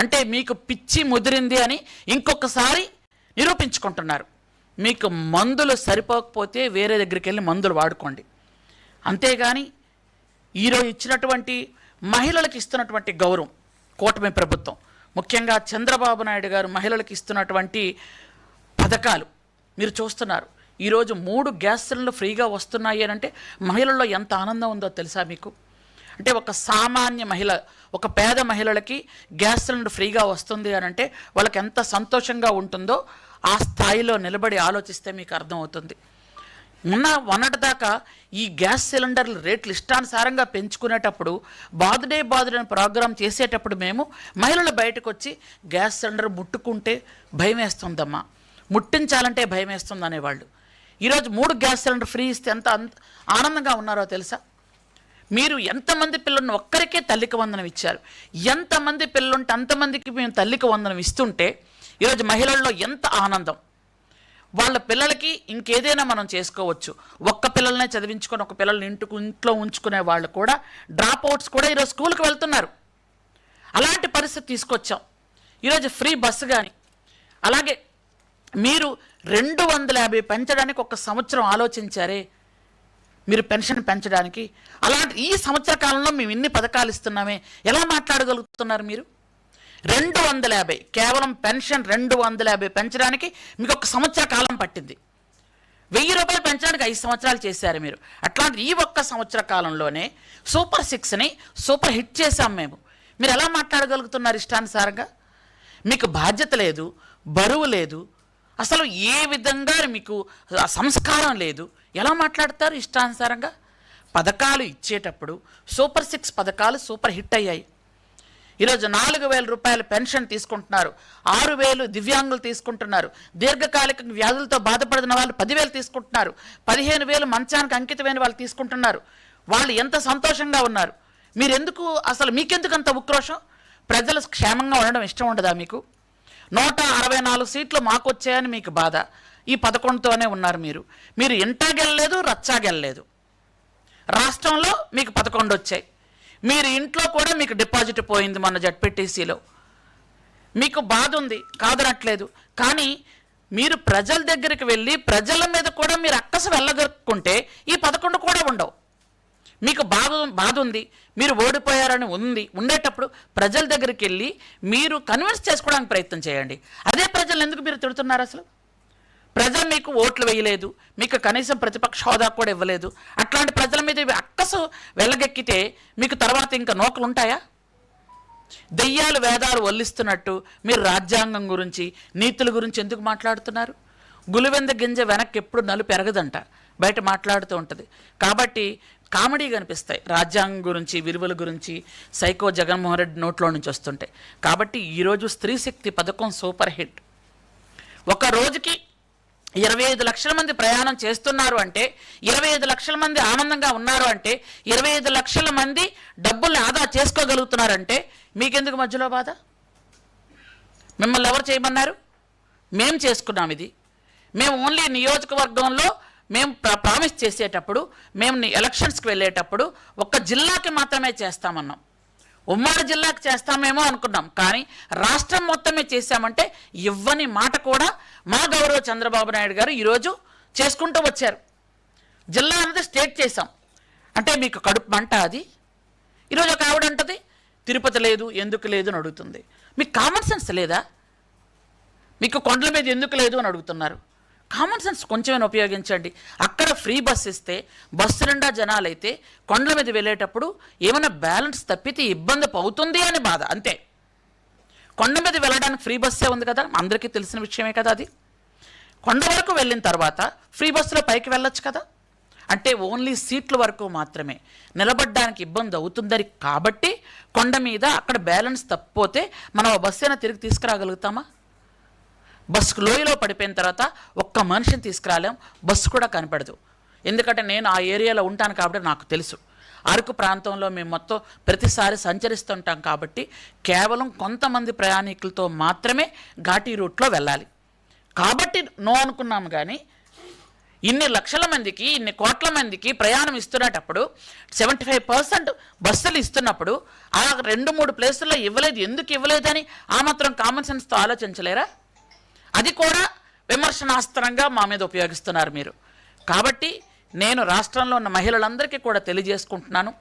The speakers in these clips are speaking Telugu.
అంటే మీకు పిచ్చి ముదిరింది అని ఇంకొకసారి నిరూపించుకుంటున్నారు. మీకు మందులు సరిపోకపోతే వేరే దగ్గరికి వెళ్ళి మందులు వాడుకోండి. అంతేగాని ఈరోజు ఇచ్చినటువంటి మహిళలకు ఇస్తున్నటువంటి గౌరవం కూటమి ప్రభుత్వం ముఖ్యంగా చంద్రబాబు నాయుడు గారు మహిళలకు ఇస్తున్నటువంటి పథకాలు. మీరు చూస్తున్నారు ఈరోజు మూడు గ్యాస్ సిలిండర్లు ఫ్రీగా వస్తున్నాయి అని అంటే మహిళల్లో ఎంత ఆనందం ఉందో తెలుసా మీకు? అంటే ఒక సామాన్య మహిళ ఒక పేద మహిళలకి గ్యాస్ సిలిండర్ ఫ్రీగా వస్తుంది అని అంటే వాళ్ళకి ఎంత సంతోషంగా ఉంటుందో ఆ స్థాయిలో నిలబడి ఆలోచిస్తే మీకు అర్థమవుతుంది. మొన్న మొన్నటిదాకా ఈ గ్యాస్ సిలిండర్ల రేట్లు ఇష్టానుసారంగా పెంచుకునేటప్పుడు బాదుడే బాదుడని ప్రోగ్రాం చేసేటప్పుడు మేము మహిళలు బయటకు వచ్చి గ్యాస్ సిలిండర్ ముట్టుకుంటే భయం వేస్తుందమ్మా. ముట్టించాలంటే భయం వేస్తుంది అనేవాళ్ళు ఈరోజు మూడు గ్యాస్ సిలిండర్ ఫ్రీ ఇస్తే ఎంత ఆనందంగా ఉన్నారో తెలుసా? మీరు ఎంతమంది పిల్లలను ఒక్కరికే తల్లికి వందనం ఇచ్చారు? ఎంతమంది పిల్లలుంటే అంతమందికి మేము తల్లికి వందనం ఇస్తుంటే ఈరోజు మహిళల్లో ఎంత ఆనందం? వాళ్ళ పిల్లలకి ఇంకేదైనా మనం చేసుకోవచ్చు. ఒక్క పిల్లల్నే చదివించుకొని ఒక పిల్లల్ని ఇంటికి ఇంట్లో ఉంచుకునే వాళ్ళు కూడా డ్రాప్ అవుట్స్ కూడా ఈరోజు స్కూల్కి వెళ్తున్నారు. అలాంటి పరిస్థితి తీసుకొచ్చాం. ఈరోజు ఫ్రీ బస్సు కానీ అలాగే మీరు రెండు వందల యాభై పెంచడానికి ఒక సంవత్సరం ఆలోచించారే? మీరు పెన్షన్ పెంచడానికి. అలాంటి ఈ సంవత్సర కాలంలో మేము ఇన్ని పథకాలు ఇస్తున్నామే? ఎలా మాట్లాడగలుగుతున్నారు మీరు? రెండు వందల యాభై. కేవలం పెన్షన్ రెండు వందల యాభై పెంచడానికి మీకు ఒక సంవత్సర కాలం పట్టింది. వెయ్యి రూపాయలు పెంచడానికి ఐదు సంవత్సరాలు చేశారు మీరు. అట్లాంటి ఈ ఒక్క సంవత్సర కాలంలోనే సూపర్ సిక్స్ని సూపర్ హిట్ చేశాం మేము. మీరు ఎలా మాట్లాడగలుగుతున్నారు ఇష్టానుసారంగా? మీకు బాధ్యత లేదు బరువు లేదు అసలు ఏ విధంగా మీకు సంస్కారం లేదు? ఎలా మాట్లాడతారు ఇష్టానుసారంగా? పథకాలు ఇచ్చేటప్పుడు సూపర్ సిక్స్ పథకాలు సూపర్ హిట్ అయ్యాయి. ఈరోజు నాలుగు వేల రూపాయల పెన్షన్ తీసుకుంటున్నారు. ఆరు వేలు దివ్యాంగులు తీసుకుంటున్నారు. దీర్ఘకాలిక వ్యాధులతో బాధపడిన వాళ్ళు పదివేలు తీసుకుంటున్నారు. పదిహేను వేలు మంచానికి అంకితమైన వాళ్ళు తీసుకుంటున్నారు. వాళ్ళు ఎంత సంతోషంగా ఉన్నారు. మీరెందుకు అసలు మీకెందుకు అంత ఉక్రోషం? ప్రజలు క్షేమంగా ఉండడం ఇష్టం ఉండదా మీకు? నూట అరవై నాలుగు సీట్లు మాకు వచ్చాయని మీకు బాధ. ఈ పదకొండుతోనే ఉన్నారు మీరు. మీరు ఇంటా గెల్లలేదు రచ్చా గెల్లలేదు రాష్ట్రంలో మీకు పదకొండు వచ్చాయి మీరు ఇంట్లో కూడా మీకు డిపాజిట్ పోయింది మన జడ్పీటీసీలో. మీకు బాధ ఉంది కాదనట్లేదు. కానీ మీరు ప్రజల దగ్గరికి వెళ్ళి ప్రజల మీద కూడా మీరు అక్కస వెళ్ళగొక్కుంటే ఈ మీకు బాధ బాధ ఉంది మీరు ఓడిపోయారని ఉంది ఉండేటప్పుడు ప్రజల దగ్గరికి వెళ్ళి మీరు కన్విన్స్ చేసుకోవడానికి ప్రయత్నం చేయండి. అదే ప్రజలు ఎందుకు మీరు తిడుతున్నారు అసలు? ప్రజలు మీకు ఓట్లు వేయలేదు మీకు కనీసం ప్రతిపక్ష హోదా కూడా ఇవ్వలేదు. అట్లాంటి ప్రజల మీద అక్కసు వెళ్ళగెక్కితే మీకు తర్వాత ఇంకా నోకలు ఉంటాయా? దెయ్యాలు వేదాలు వల్లిస్తున్నట్టు మీరు రాజ్యాంగం గురించి నీతుల గురించి ఎందుకు మాట్లాడుతున్నారు? గులివెంద గింజ వెనక్కి ఎప్పుడు నలు పెరగదంట బయట మాట్లాడుతూ ఉంటుంది. కాబట్టి కామెడీ కనిపిస్తాయి. రాజ్యాంగం గురించి విలువల గురించి సైకో జగన్మోహన్ రెడ్డి నోట్లో నుంచి వస్తుంటాయి కాబట్టి ఈరోజు స్త్రీ శక్తి పథకం సూపర్ హిట్. ఒక రోజుకి ఇరవై ఐదు లక్షల మంది ప్రయాణం చేస్తున్నారు అంటే ఇరవై ఐదు లక్షల మంది ఆనందంగా ఉన్నారు అంటే ఇరవై ఐదు లక్షల మంది డబ్బుల్ని ఆదా చేసుకోగలుగుతున్నారంటే మీకెందుకు మధ్యలో బాధ? మిమ్మల్ని ఎవరు చేయమన్నారు? మేము చేసుకున్నాం ఇది. మేము ఓన్లీ నియోజకవర్గంలో మేము ప్రామిస్ చేసేటప్పుడు మేము ఎలక్షన్స్కి వెళ్ళేటప్పుడు ఒక్క జిల్లాకి మాత్రమే చేస్తామన్నాం. ఉమ్మడి జిల్లాకి చేస్తామేమో అనుకున్నాం. కానీ రాష్ట్రం మొత్తమే చేశామంటే ఇవ్వని మాట కూడా మా గౌరవ చంద్రబాబు నాయుడు గారు ఈరోజు చేసుకుంటూ వచ్చారు. జిల్లా అనేది స్టేట్ చేశాం. అంటే మీకు కడుపు మంట అది. ఈరోజు ఒక ఆవిడ అంటది తిరుపతి లేదు ఎందుకు లేదు అని అడుగుతుంది. మీకు కామన్ సెన్స్ లేదా? మీకు కొండల మీద ఎందుకు లేదు అని అడుగుతున్నారు. కామన్ సెన్స్ కొంచెమైనా ఉపయోగించండి. అక్కడ ఫ్రీ బస్ ఇస్తే బస్సు నిండా జనాలైతే కొండల మీద వెళ్ళేటప్పుడు ఏమైనా బ్యాలెన్స్ తప్పితే ఇబ్బంది అవుతుంది అని బాధ అంతే. కొండ మీద వెళ్ళడానికి ఫ్రీ బస్సే ఉంది కదా అందరికీ తెలిసిన విషయమే కదా అది. కొండ వరకు వెళ్ళిన తర్వాత ఫ్రీ బస్సులో పైకి వెళ్ళొచ్చు కదా. అంటే ఓన్లీ సీట్ల వరకు మాత్రమే. నిలబడడానికి ఇబ్బంది అవుతుందని కాబట్టి కొండ మీద అక్కడ బ్యాలెన్స్ తప్పిపోతే మనం ఆ బస్సు అయినా తిరిగి తీసుకురాగలుగుతామా? బస్సుకు లోయలో పడిపోయిన తర్వాత ఒక్క మనిషిని తీసుకురాలేం బస్సు కూడా కనపడదు. ఎందుకంటే నేను ఆ ఏరియాలో ఉంటాను కాబట్టి నాకు తెలుసు. అరకు ప్రాంతంలో మేము మొత్తం ప్రతిసారి సంచరిస్తుంటాం కాబట్టి కేవలం కొంతమంది ప్రయాణికులతో మాత్రమే ఘాటీ రూట్లో వెళ్ళాలి. కాబట్టి నో అనుకున్నాము కానీ ఇన్ని లక్షల మందికి ఇన్ని కోట్ల మందికి ప్రయాణం ఇస్తున్నటప్పుడు సెవెంటీ ఫైవ్ పర్సెంట్ బస్సులు ఇస్తున్నప్పుడు ఆ రెండు మూడు ప్లేసుల్లో ఇవ్వలేదు ఎందుకు ఇవ్వలేదని ఆ మాత్రం కామన్ సెన్స్తో ఆలోచించలేరా? అది కూడా విమర్శనాస్త్రంగా మా మీద ఉపయోగిస్తున్నారు మీరు. కాబట్టి నేను రాష్ట్రంలో ఉన్న మహిళలందరికీ కూడా తెలియజేసుకుంటున్నాను.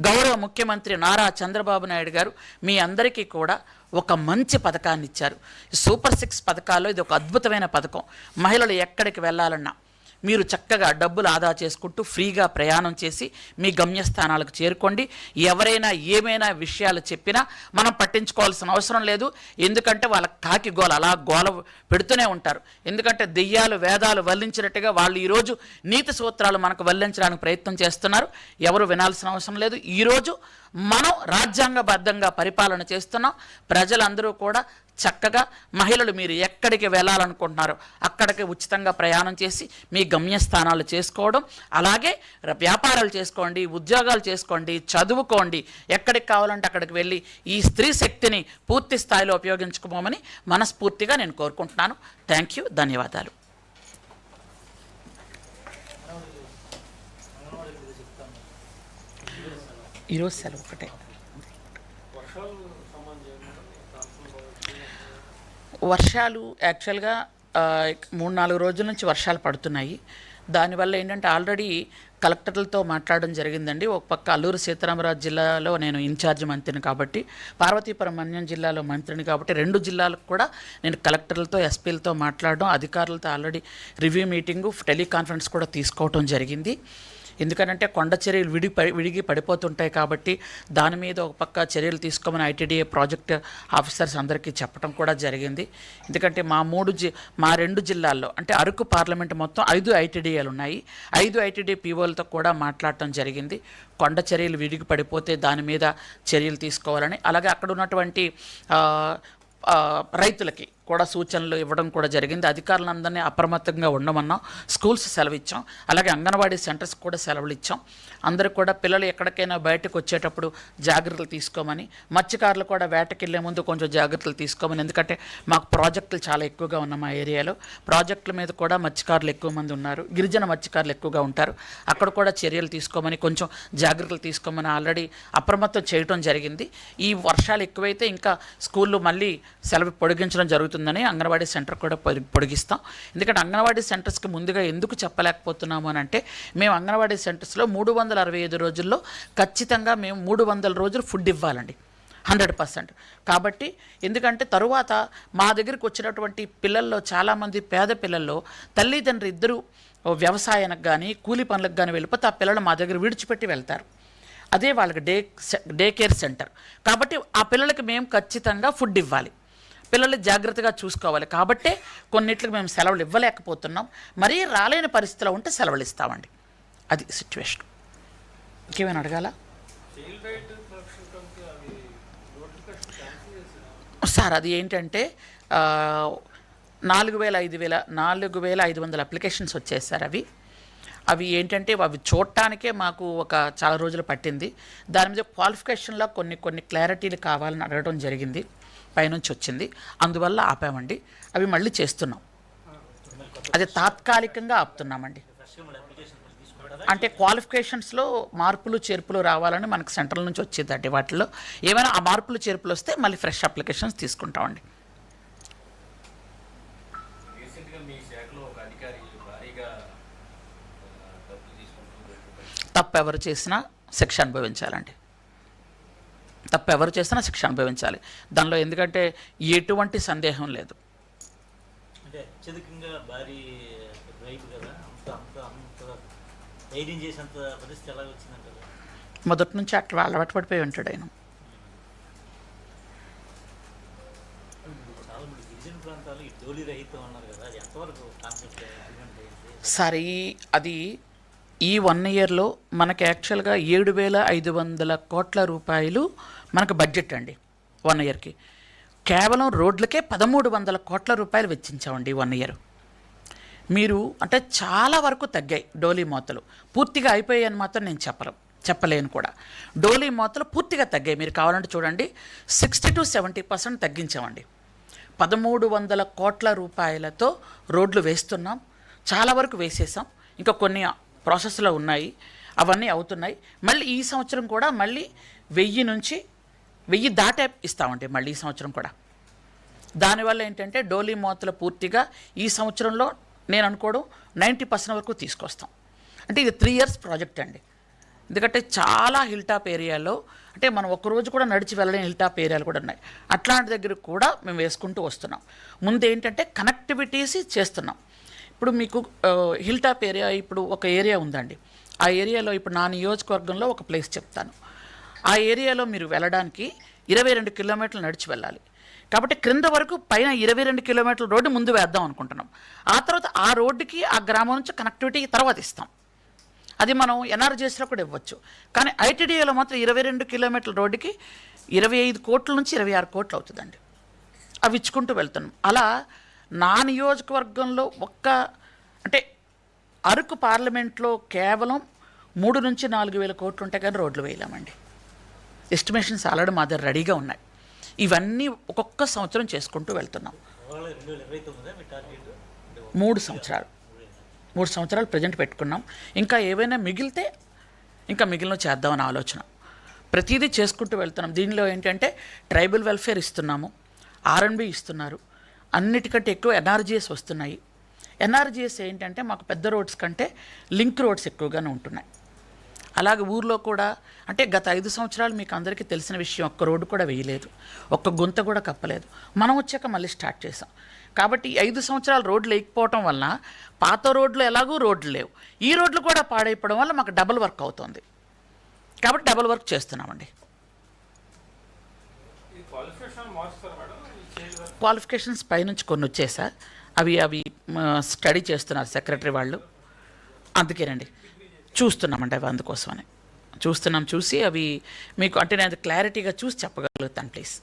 గౌరవ ముఖ్యమంత్రి నారా చంద్రబాబు నాయుడు గారు మీ అందరికీ కూడా ఒక మంచి పథకాన్ని ఇచ్చారు సూపర్ సిక్స్ పథకాల్లో ఇది ఒక అద్భుతమైన పథకం. మహిళలు ఎక్కడికి వెళ్ళాలన్నా మీరు చక్కగా డబ్బులు ఆదా చేసుకుంటూ ఫ్రీగా ప్రయాణం చేసి మీ గమ్యస్థానాలకు చేరుకోండి. ఎవరైనా ఏమైనా విషయాలు చెప్పినా మనం పట్టించుకోవాల్సిన అవసరం లేదు. ఎందుకంటే వాళ్ళ కాకి గోల అలా గోల పెడుతూనే ఉంటారు. ఎందుకంటే దెయ్యాలు వేదాలు వల్లించినట్టుగా వాళ్ళు ఈరోజు నీతి సూత్రాలు మనకు వల్లించడానికి ప్రయత్నం చేస్తున్నారు. ఎవరు వినాల్సిన అవసరం లేదు. ఈరోజు మనం రాజ్యాంగబద్ధంగా పరిపాలన చేస్తున్నాం. ప్రజలందరూ కూడా చక్కగా మహిళలు మీరు ఎక్కడికి వెళ్ళాలనుకుంటున్నారో అక్కడికి ఉచితంగా ప్రయాణం చేసి మీ గమ్యస్థానాలు చేసుకోవడం అలాగే వ్యాపారాలు చేసుకోండి ఉద్యోగాలు చేసుకోండి చదువుకోండి ఎక్కడికి కావాలంటే అక్కడికి వెళ్ళి ఈ స్త్రీ శక్తిని పూర్తి స్థాయిలో ఉపయోగించుకోమని మనస్ఫూర్తిగా నేను కోరుకుంటున్నాను. థ్యాంక్ యూ ధన్యవాదాలు. ఈరోజు సెలవు ఒకటే వర్షాలు యాక్చువల్గా మూడు నాలుగు రోజుల నుంచి వర్షాలు పడుతున్నాయి. దానివల్ల ఏంటంటే ఆల్రెడీ కలెక్టర్లతో మాట్లాడడం జరిగిందండి. ఒక పక్క అల్లూరు సీతారామరాజు జిల్లాలో నేను ఇన్ఛార్జ్ మంత్రిని కాబట్టి పార్వతీపురం మన్యం జిల్లాలో మంత్రిని కాబట్టి రెండు జిల్లాలకు కూడా నేను కలెక్టర్లతో ఎస్పీలతో మాట్లాడడం అధికారులతో ఆల్రెడీ రివ్యూ మీటింగు టెలికాన్ఫరెన్స్ కూడా తీసుకోవడం జరిగింది. ఎందుకనంటే కొండ చర్యలు విడి విడిగి పడిపోతుంటాయి కాబట్టి దాని మీద ఒక పక్క చర్యలు తీసుకోమని ఐటీడీఏ ప్రాజెక్ట్ ఆఫీసర్స్ అందరికీ చెప్పడం కూడా జరిగింది. ఎందుకంటే మా మూడు జి మా రెండు జిల్లాల్లో అంటే అరకు పార్లమెంట్ మొత్తం ఐదు ఐటీడీఏలు ఉన్నాయి. ఐదు ఐటీడీ పీఓలతో కూడా మాట్లాడటం జరిగింది. కొండ చర్యలు విడిగి పడిపోతే దాని మీద చర్యలు తీసుకోవాలని. అలాగే అక్కడ ఉన్నటువంటి రైతులకి కూడా సూచనలు ఇవ్వడం కూడా జరిగింది. అధికారులందరినీ అప్రమత్తంగా ఉండమన్నాం స్కూల్స్ సెలవు ఇచ్చాం అలాగే అంగన్వాడీ సెంటర్స్ కూడా సెలవులు ఇచ్చాం అందరూ కూడా పిల్లలు ఎక్కడికైనా బయటకు వచ్చేటప్పుడు జాగ్రత్తలు తీసుకోమని మత్స్యకారులు కూడా వేటకి వెళ్ళే ముందు కొంచెం జాగ్రత్తలు తీసుకోమని ఎందుకంటే మాకు ప్రాజెక్టులు చాలా ఎక్కువగా ఉన్న మా ఏరియాలో. ప్రాజెక్టుల మీద కూడా మత్స్యకారులు ఎక్కువ మంది ఉన్నారు. గిరిజన మత్స్యకారులు ఎక్కువగా ఉంటారు. అక్కడ కూడా చర్యలు తీసుకోమని కొంచెం జాగ్రత్తలు తీసుకోమని ఆల్రెడీ అప్రమత్తం చేయడం జరిగింది. ఈ వర్షాలు ఎక్కువైతే ఇంకా స్కూళ్ళు మళ్ళీ సెలవు పొడిగించడం జరుగుతుంది. జరుగుతుందని అంగన్వాడీ సెంటర్ కూడా పొడిగిస్తాం. ఎందుకంటే అంగన్వాడీ సెంటర్స్కి ముందుగా ఎందుకు చెప్పలేకపోతున్నాము అని అంటే మేము అంగన్వాడీ సెంటర్స్లో మూడు వందల అరవై ఐదు రోజుల్లో ఖచ్చితంగా మేము మూడు వందల రోజులు ఫుడ్ ఇవ్వాలండి. Hundred percent. కాబట్టి ఎందుకంటే తరువాత మా దగ్గరికి వచ్చినటువంటి పిల్లల్లో చాలామంది పేద పిల్లల్లో తల్లిదండ్రులు ఇద్దరు వ్యవసాయానికి కానీ కూలి పనులకు కానీ వెళ్ళిపోతే ఆ పిల్లలు మా దగ్గర విడిచిపెట్టి వెళ్తారు. అదే వాళ్ళకి డే సె- డే కేర్ సెంటర్. కాబట్టి ఆ పిల్లలకి మేము ఖచ్చితంగా ఫుడ్ ఇవ్వాలి. పిల్లల్ని జాగ్రత్తగా చూసుకోవాలి. కాబట్టే కొన్నిట్లకి మేము సెలవులు ఇవ్వలేకపోతున్నాం. మరీ రాలేని పరిస్థితిలో ఉంటే సెలవులు ఇస్తామండి. అది సిచ్యువేషన్ ఇంకేమైనా అడగాల? సార్ అది ఏంటంటే నాలుగు వేల ఐదు వేల నాలుగు వేల ఐదు వందల అప్లికేషన్స్ వచ్చాయి సార్ అవి. అవి ఏంటంటే అవి చూడటానికే మాకు ఒక చాలా రోజులు పట్టింది. దాని మీద క్వాలిఫికేషన్లో కొన్ని కొన్ని క్లారిటీలు కావాలని అడగడం జరిగింది. పైనుంచి వచ్చింది. అందువల్ల ఆపామండి. అవి మళ్ళీ చేస్తున్నాం. అది తాత్కాలికంగా ఆపుతున్నామండి. అంటే క్వాలిఫికేషన్స్లో మార్పులు చేర్పులు రావాలని మనకు సెంట్రల్ నుంచి వచ్చిందండి వాటిలో ఏమైనా ఆ మార్పులు చేర్పులు వస్తే మళ్ళీ ఫ్రెష్ అప్లికేషన్స్ తీసుకుంటామండి. రీసెంట్గా మీ శాఖలో ఒక అధికారి భారీగా ఆ, డబ్బులు తీసుకుంటూ వెళ్ళిపోయారు. తప్పు ఎవరు చేసినా శిక్ష అనుభవించాలండి. తప్పు ఎవరు చేసినా శిక్ష అనుభవించాలి. దానిలో ఎందుకంటే ఎటువంటి సందేహం లేదు. మొదటి నుంచి అట్లా అలవాటు పడిపోయి ఉంటాడు ఆయన. సరే అది ఈ వన్ ఇయర్లో మనకి యాక్చువల్గా ఏడు వేల ఐదు వందల కోట్ల రూపాయలు మనకు బడ్జెట్ అండి వన్ ఇయర్కి కేవలం రోడ్లకే పదమూడు వందల కోట్ల రూపాయలు వెచ్చించామండి వన్ ఇయర్ మీరు అంటే చాలా వరకు తగ్గాయి డోలీ మోతలు. పూర్తిగా అయిపోయాయని మాత్రం నేను చెప్పలేం చెప్పలేను కూడా. డోలీ మోతలు పూర్తిగా తగ్గాయి. మీరు కావాలంటే చూడండి సిక్స్టీ టు సెవెంటీ పర్సెంట్ తగ్గించామండి. పదమూడు వందల కోట్ల రూపాయలతో రోడ్లు వేస్తున్నాం చాలా వరకు వేసేసాం. ఇంకా కొన్ని ప్రాసెస్లో ఉన్నాయి. అవన్నీ అవుతున్నాయి. మళ్ళీ ఈ సంవత్సరం కూడా మళ్ళీ వెయ్యి నుంచి వెయ్యి దాటే ఇస్తామండి మళ్ళీ ఈ సంవత్సరం కూడా. దానివల్ల ఏంటంటే డోలీ మోతలు పూర్తిగా ఈ సంవత్సరంలో నేను అనుకోవడం నైంటీ పర్సెంట్ వరకు తీసుకొస్తాం. అంటే ఇది త్రీ ఇయర్స్ ప్రాజెక్ట్ అండి. ఎందుకంటే చాలా హిల్ టాప్ ఏరియాలో అంటే మనం ఒక రోజు కూడా నడిచి వెళ్ళలేని హిల్ టాప్ ఏరియాలు కూడా ఉన్నాయి. అట్లాంటి దగ్గర కూడా మేము వేసుకుంటూ వస్తున్నాం. ముందు ఏంటంటే కనెక్టివిటీస్ చేస్తున్నాం. ఇప్పుడు మీకు హిల్ టాప్ ఏరియా ఇప్పుడు ఒక ఏరియా ఉందండి. ఆ ఏరియాలో ఇప్పుడు నా నియోజకవర్గంలో ఒక ప్లేస్ చెప్తాను. ఆ ఏరియాలో మీరు వెళ్ళడానికి ఇరవై రెండు కిలోమీటర్లు నడిచి వెళ్ళాలి. కాబట్టి క్రింద వరకు పైన ఇరవై రెండు కిలోమీటర్ల రోడ్డు ముందు వేద్దాం అనుకుంటున్నాం. ఆ తర్వాత ఆ రోడ్డుకి ఆ గ్రామం నుంచి కనెక్టివిటీ తర్వాత ఇస్తాం. అది మనం ఎన్ఆర్జీఎస్లో కూడా ఇవ్వచ్చు. కానీ ఐటీడీఏలో మాత్రం ఇరవై రెండు కిలోమీటర్ల రోడ్డుకి ఇరవై ఐదు కోట్ల నుంచి ఇరవై ఆరు కోట్లు అవుతుందండి. అవి ఇచ్చుకుంటూ వెళ్తున్నాం. అలా నా నియోజకవర్గంలో ఒక్క అంటే అరకు పార్లమెంట్లో కేవలం మూడు నుంచి నాలుగు వేల కోట్లు ఉంటే కానీ రోడ్లు వేయలేమండి. ఎస్టిమేషన్స్ ఆల్రెడీ మా దగ్గర రెడీగా ఉన్నాయి. ఇవన్నీ ఒక్కొక్క సంవత్సరం చేసుకుంటూ వెళ్తున్నాం. మూడు సంవత్సరాలు. మూడు సంవత్సరాలు ప్రజెంట్ పెట్టుకున్నాం. ఇంకా ఏవైనా మిగిలితే ఇంకా మిగిలిన చేద్దామని ఆలోచన. ప్రతిదీ చేసుకుంటూ వెళ్తున్నాం. దీనిలో ఏంటంటే ట్రైబల్ వెల్ఫేర్ ఇస్తున్నాము. ఆర్ఎన్బి ఇస్తున్నారు. అన్నిటికంటే ఎక్కువ ఎన్ఆర్జీఎస్ వస్తున్నాయి. ఎన్ఆర్జీఎస్ ఏంటంటే మాకు పెద్ద రోడ్స్ కంటే లింక్ రోడ్స్ ఎక్కువగానే ఉంటున్నాయి. అలాగే ఊర్లో కూడా అంటే గత ఐదు సంవత్సరాలు మీకు అందరికీ తెలిసిన విషయం ఒక్క రోడ్డు కూడా వేయలేదు. ఒక్క గుంత కూడా కప్పలేదు. మనం వచ్చాక మళ్ళీ స్టార్ట్ చేసాం కాబట్టి ఐదు సంవత్సరాలు రోడ్లు లేకపోవటం వలన పాత రోడ్లు ఎలాగూ రోడ్లు లేవు. ఈ రోడ్లు కూడా పాడైపోవడం వల్ల మాకు డబుల్ వర్క్ అవుతుంది. కాబట్టి డబుల్ వర్క్ చేస్తున్నామండి ఇది క్వాలిఫికేషన్ మార్చుతారా మేడం ఈ చేంజ్ వరకు క్వాలిఫికేషన్స్ పైనుంచి కొన్ని వచ్చేసా అవి అవి స్టడీ చేస్తున్నారు సెక్రటరీ వాళ్ళు. అందుకేనండి. చూస్తున్నామండి అవి అందుకోసమని. చూస్తున్నాం చూసి అవి మీకు అంటే నేను క్లారిటీగా చూసి చెప్పగలుగుతాను ప్లీజ్.